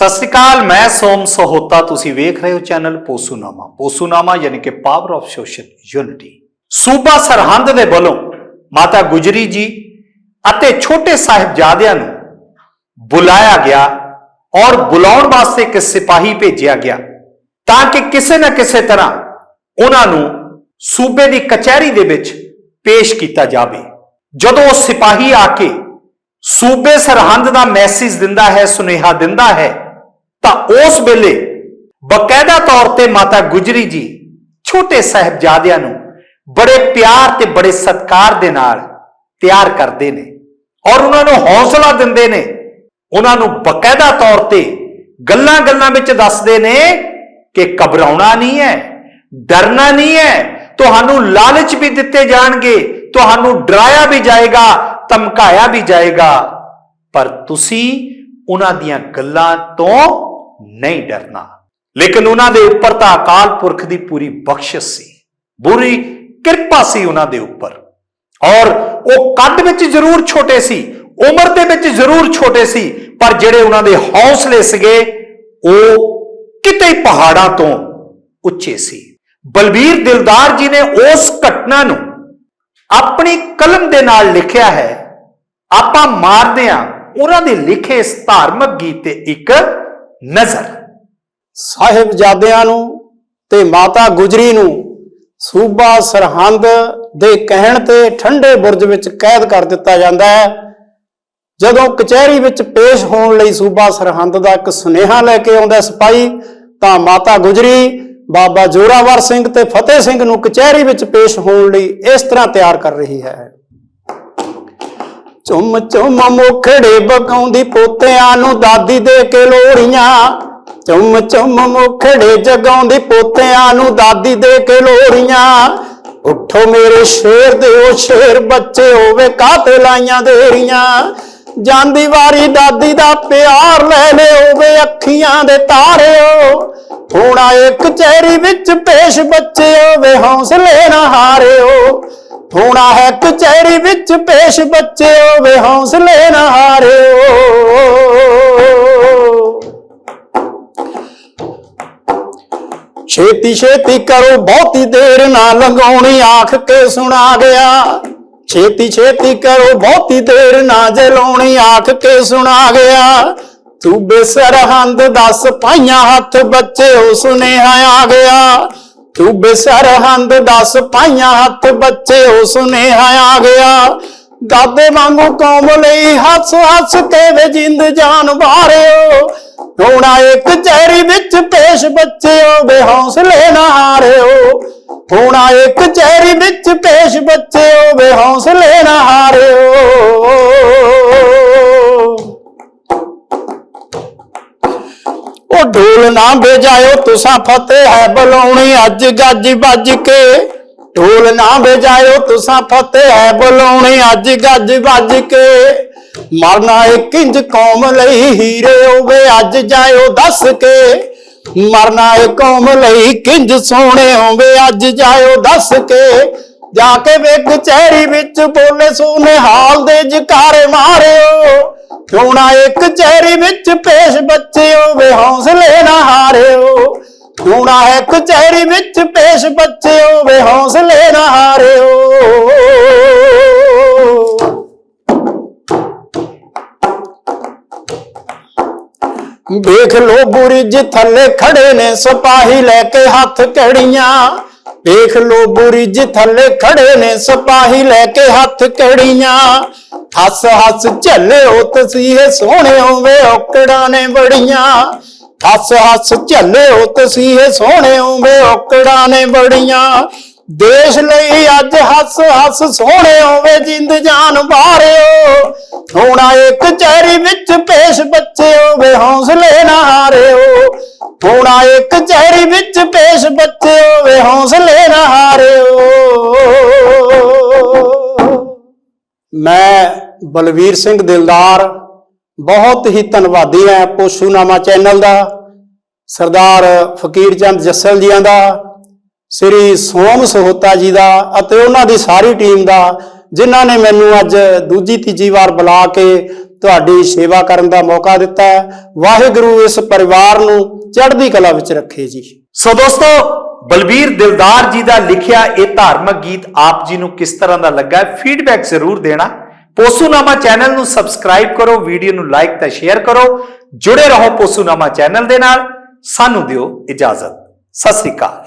ਸਤਿ ਸ੍ਰੀ ਅਕਾਲ, ਮੈਂ ਸੋਮ ਸਹੋਤਾ, ਤੁਸੀਂ ਵੇਖ ਰਹੇ ਹੋ ਚੈਨਲ ਪੋਸੂਨਾਮਾ। ਪੋਸੂਨਾਮਾ ਯਾਨੀ ਕਿ ਪਾਵਰ ਆਫ ਸੋਸ਼ਲ ਯੂਨਿਟੀ ਸੂਬਾ ਸਰਹੰਦ ਦੇ ਵੱਲੋਂ ਮਾਤਾ ਗੁਜਰੀ ਜੀ ਅਤੇ ਛੋਟੇ ਸਾਹਿਬਜ਼ਾਦਿਆਂ ਨੂੰ ਬੁਲਾਇਆ ਗਿਆ ਔਰ ਬੁਲਾਉਣ ਵਾਸਤੇ ਇੱਕ ਸਿਪਾਹੀ ਭੇਜਿਆ ਗਿਆ ਤਾਂ ਕਿ ਕਿਸੇ ਨਾ ਕਿਸੇ ਤਰ੍ਹਾਂ ਉਹਨਾਂ ਨੂੰ ਸੂਬੇ ਦੀ ਕਚਹਿਰੀ ਦੇ ਵਿੱਚ ਪੇਸ਼ ਕੀਤਾ ਜਾਵੇ। ਜਦੋਂ ਉਹ ਸਿਪਾਹੀ ਆ ਕੇ ਸੂਬੇ ਸਰਹੰਦ ਦਾ ਮੈਸੇਜ ਦਿੰਦਾ ਹੈ, ਸੁਨੇਹਾ ਦਿੰਦਾ ਹੈ ਤਾਂ ਉਸ ਵੇਲੇ ਬਕਾਇਦਾ ਤੌਰ ਤੇ ਮਾਤਾ ਗੁਜਰੀ ਜੀ ਛੋਟੇ ਸਾਹਿਬਜ਼ਾਦਿਆਂ ਨੂੰ ਬੜੇ ਪਿਆਰ ਤੇ ਬੜੇ ਸਤਿਕਾਰ ਦੇ ਨਾਲ ਤਿਆਰ ਕਰਦੇ ਨੇ ਔਰ ਉਹਨਾਂ ਨੂੰ ਹੌਸਲਾ ਦਿੰਦੇ ਨੇ। ਉਹਨਾਂ ਨੂੰ ਬਕਾਇਦਾ ਤੌਰ ਤੇ ਗੱਲਾਂ-ਗੱਲਾਂ ਵਿੱਚ ਦੱਸਦੇ ਨੇ ਕਿ ਘਬਰਾਉਣਾ ਨਹੀਂ ਹੈ, ਡਰਨਾ ਨਹੀਂ ਹੈ, ਤੁਹਾਨੂੰ ਲਾਲਚ ਵੀ ਦਿੱਤੇ ਜਾਣਗੇ, ਤੁਹਾਨੂੰ ਡਰਾਇਆ ਵੀ ਜਾਏਗਾ, ਧਮਕਾਇਆ ਵੀ ਜਾਏਗਾ। ਪਰ ਤੁਸੀਂ ਉਹਨਾਂ ਦੀਆਂ ਗੱਲਾਂ ਤੋਂ ਨਹੀਂ ਡਰਨਾ। ਲੇਕਿਨ ਉਹਨਾਂ ਦੇ ਉੱਪਰ ਤਾਂ ਅਕਾਲ ਪੁਰਖ ਦੀ ਪੂਰੀ ਬਖਸ਼ਿਸ਼ ਸੀ। ਬੁਰੀ ਕਿਰਪਾ ਸੀ ਉਹਨਾਂ ਦੇ ਉੱਪਰ। ਔਰ ਉਹ ਕੱਦ ਵਿੱਚ ਜ਼ਰੂਰ ਛੋਟੇ ਸੀ, ਉਮਰ ਦੇ ਵਿੱਚ ਜ਼ਰੂਰ ਛੋਟੇ ਸੀ, ਪਰ ਜਿਹੜੇ ਉਹਨਾਂ ਦੇ ਹੌਸਲੇ ਸੀਗੇ, ਉਹ ਕਿਤੇ ਪਹਾੜਾਂ ਤੋਂ ਉੱਚੇ ਸੀ। ਬਲਬੀਰ ਦਿਲਦਾਰ ਜੀ ਨੇ ਉਸ ਘਟਨਾ ਨੂੰ ਆਪਣੀ ਕਲਮ ਦੇ ਨਾਲ ਲਿਖਿਆ ਹੈ। ਆਪਾਂ ਮਾਰਦੇ ਹਾਂ। ਉਹਨਾਂ ਦੇ ਲਿਖੇ ਇਸ ਧਾਰਮਿਕ ਗੀਤ ਤੇ ਇੱਕ ਨਜ਼ਰ। ਸਾਹਿਬਜ਼ਾਦਿਆਂ ਨੂੰ ਤੇ ਮਾਤਾ ਗੁਜਰੀ ਨੂੰ ਸੂਬਾ ਸਰਹੰਦ ਦੇ ਕਹਿਣ ਤੇ ਠੰਡੇ ਬੁਰਜ ਵਿੱਚ ਕੈਦ ਕਰ ਦਿੱਤਾ ਜਾਂਦਾ ਹੈ। ਜਦੋਂ ਕਚਹਿਰੀ ਵਿੱਚ ਪੇਸ਼ ਹੋਣ ਲਈ ਸੂਬਾ ਸਰਹੰਦ ਦਾ ਇੱਕ ਸੁਨੇਹਾ ਲੈ ਕੇ ਆਉਂਦਾ ਸਿਪਾਹੀ, ਤਾਂ ਮਾਤਾ ਗੁਜਰੀ, ਬਾਬਾ ਜੋਰਾਵਰ ਸਿੰਘ ਤੇ ਫਤਿਹ ਸਿੰਘ ਨੂੰ ਕਚਹਿਰੀ ਵਿੱਚ ਪੇਸ਼ ਹੋਣ ਲਈ ਇਸ ਤਰ੍ਹਾਂ ਤਿਆਰ ਕਰ ਰਹੀ ਹੈ। ਚੁੰਮ ਚੁੰਮ ਮੁਖੜੇ ਬਗਾਉਂਦੀ ਪੋਤਿਆਂ ਨੂੰ ਦਾਦੀ ਦੇ ਕੇ ਲੋਰੀਆਂ ਚੁੰਮ ਚੁੰਮ ਮੁਖੜੇ ਜਗਾਉਂਦੀ ਪੋਤਿਆਂ ਨੂੰ ਦਾਦੀ ਦੇ ਕੇ ਲੋਰੀਆਂ ਉੱਠੋ ਮੇਰੇ ਸ਼ੇਰ ਦੇ ਉਹ ਸ਼ੇਰ ਬੱਚੇ ਹੋਵੇ ਕਾਤੇ ਲਾਈਆਂ ਦੇਰੀਆਂ। ਜਾਂਦੀ ਵਾਰੀ ਦਾਦੀ ਦਾ ਪਿਆਰ ਲੈ ਲਿਓ ਵੇ ਅੱਖੀਆਂ ਦੇ ਤਾਰਿਓ। ਹੋਣਾ ਇੱਕ ਚਿਹਰੀ ਵਿੱਚ ਪੇਸ਼ ਬੱਚਿਓ ਵੇ ਹੌਸਲੇ ਨਾ ਹਾਰਿਓ। ਹੋਣਾ ਹੈ ਕਚਹਿਰੀ ਵਿੱਚ ਪੇਸ਼ ਬੱਚਿਓ ਵੇ ਹੌਸਲੇ ਨਾ ਹਾਰਿਓ ਛੇਤੀ ਛੇਤੀ ਕਰੋ, ਬਹੁਤੀ ਦੇਰ ਨਾ ਲੰਗਾਉਣੀ ਆਖ ਕੇ ਸੁਣਾ ਗਿਆ। ਛੇਤੀ ਛੇਤੀ ਕਰੋ, ਬਹੁਤੀ ਦੇਰ ਨਾ ਜਲਾਉਣੀ, ਆਖ ਕੇ ਸੁਣਾ ਗਿਆ। ਤੂੰ ਸਰਹੰਦ ਦਸ ਪਾਈਆਂ ਹੱਥ ਬੱਚੇ, ਉਹ ਸੁਨੇਹਾ ਆ ਗਿਆ। ਸੂਬੇ ਸਰਹੰਦ ਦਸ ਪਾਈਆਂ ਹੱਥ ਬੱਚੇ ਉਹ ਸੁਨੇਹਾ ਆ ਗਿਆ। ਦਾਦੇ ਵਾਂਗੂ ਕੌਮ ਲਈ ਹੱਸ ਹੱਸ ਕੇ ਵੇ ਜਿੰਦ ਜਾਨ ਵਾਰਿਓ। ਹੋਣਾ ਇੱਕ ਚਹਿਰੀ ਵਿੱਚ ਪੇਸ਼ ਬੱਚਿਓ ਵੇ ਹੌਸਲੇ ਨਾ ਹਾਰਿਓ। ਹੋਣਾ ਇੱਕ ਚਹਿਰੀ ਵਿੱਚ ਪੇਸ਼ ਬੱਚਿਓ ਵੇ ਹੌਸਲੇ ਨਾ ਹਾਰਿਓ। ਢੋਲ ਨਾ ਵਜਾਇਓ ਤੁਸਾਂ ਫਤਿਹ ਹੈ ਬੁਲਾਉਣੀ ਅੱਜ ਗੱਜ ਵੱਜ ਕੇ। ਢੋਲ ਨਾ ਵਜਾਇਓ ਤੁਸਾਂ ਫਤਿਹ ਹੈ ਬੁਲਾਉਣੀ ਅੱਜ ਗੱਜ ਵੱਜ ਕੇ। ਮਰਨਾ ਏ ਕਿੰਜ ਕੌਮ ਲਈ ਹੀਰੇ ਹੋਵੇ, ਅੱਜ ਜਾਇਓ ਦੱਸ ਕੇ। ਮਰਨਾ ਏ ਕੌਮ ਲਈ ਕਿੰਜ ਸੋਹਣੇ ਹੋਵੇ, ਅੱਜ ਜਾਇਓ ਦੱਸ ਕੇ। ਜਾ ਕੇ ਵੇਖ ਚਿਹਰੀ ਵਿੱਚ ਬੋਲੇ ਸੋਨੇ ਹਾਲ ਦੇ ਜਕਾਰੇ ਮਾਰਿਓ। ਹੋਣਾ ਇੱਕ ਚਿਹਰੀ ਵਿੱਚ ਪੇਸ਼ ਬੱਚਿਓ, ਵੇ ਹੌਸਲੇ ਨਾ ਹਾਰਿਓ। ਹੋਣਾ ਇੱਕ ਕਚਹਿਰੀ ਵਿੱਚ ਪੇਸ਼ ਬੱਚਿਓ, ਵੇ ਹੌਸਲੇ ਨਾ ਹਾਰਿਓ। ਵੇਖ ਲੋ ਬੁਰਜ ਥੱਲੇ ਖੜੇ ਨੇ ਸਿਪਾਹੀ ਲੈ ਕੇ ਹੱਥ ਕੜੀਆਂ ਵੇਖ ਲੋ ਬੁਰਜ ਥੱਲੇ ਖੜੇ ਨੇ ਸਿਪਾਹੀ ਲੈ ਕੇ ਹੱਥ ਕੜੀਆਂ ਹੱਸ ਹੱਸ ਝੱਲਿਓ ਤਸੀਹੇ ਸੋਹਣਿਓ ਵੇ ਔਕੜਾਂ ਨੇ ਬੜੀਆਂ ਹੱਸ ਹੱਸ ਝੱਲਿਓ ਤਸੀਹੇ ਸੋਹਣਿਓ ਵੇ ਔਕੜਾਂ ਨੇ ਬੜੀਆਂ ਦੇਸ਼ ਲਈ ਅੱਜ ਹੱਸ ਹੱਸ ਸੋਹਣੇ ਹੋਵੇ ਜਿੰਦ ਜਾਨ ਬਾਰਿਓ ਹੋਣਾ ਇੱਕ ਚਿਹਰੀ ਵਿੱਚ ਪੇਸ਼ ਬੱਚਿਓ ਵੇ ਹੌਸਲੇ ਨਾ ਹਾਰਿਓ। ਹੋਣਾ ਇੱਕ ਚਿਹਰੀ ਵਿੱਚ ਪੇਸ਼ ਬੱਚਿਓ ਮੈਂ ਬਲਵੀਰ ਸਿੰਘ ਦਿਲਦਾਰ ਬਹੁਤ ਹੀ ਧੰਨਵਾਦੀ ਹਾਂ ਪੋਸ਼ੂਨਾਮਾ ਚੈਨਲ ਦਾ, ਸਰਦਾਰ ਫਕੀਰ ਚੰਦ ਜੱਸਲ ਜੀਆਂ ਦਾ, ਸ੍ਰੀ ਸੋਮ ਸਹੋਤਾ ਜੀ ਦਾ ਅਤੇ ਉਹਨਾਂ ਦੀ ਸਾਰੀ ਟੀਮ ਦਾ, ਜਿਨ੍ਹਾਂ ਨੇ ਮੈਨੂੰ ਅੱਜ ਦੂਜੀ ਤੀਜੀ ਵਾਰ ਬੁਲਾ ਕੇ ਤੁਹਾਡੀ ਸੇਵਾ ਕਰਨ ਦਾ ਮੌਕਾ ਦਿੱਤਾ ਵਾਹਿਗੁਰੂ ਇਸ ਪਰਿਵਾਰ ਨੂੰ ਚੜ੍ਹਦੀ ਕਲਾ ਵਿੱਚ ਰੱਖੇ ਜੀ। ਸੋ ਦੋਸਤੋ ਬਲਬੀਰ ਦਿਲਦਾਰ ਜੀ ਦਾ ਲਿਖਿਆ ਇਹ ਧਾਰਮਿਕ ਗੀਤ ਆਪ ਜੀ ਨੂੰ ਕਿਸ ਤਰ੍ਹਾਂ ਦਾ ਲੱਗਾ ਫੀਡਬੈਕ ਜ਼ਰੂਰ ਦੇਣਾ। ਪੋਸੂਨਾਮਾ ਚੈਨਲ ਨੂੰ ਸਬਸਕ੍ਰਾਈਬ ਕਰੋ, ਵੀਡੀਓ ਨੂੰ ਲਾਈਕ ਤੇ ਸ਼ੇਅਰ ਕਰੋ। ਜੁੜੇ ਰਹੋ ਪੋਸੂਨਾਮਾ ਚੈਨਲ ਦੇ ਨਾਲ। ਸਾਨੂੰ ਦਿਓ ਇਜਾਜ਼ਤ। ਸਤਿ ਸ੍ਰੀ ਅਕਾਲ।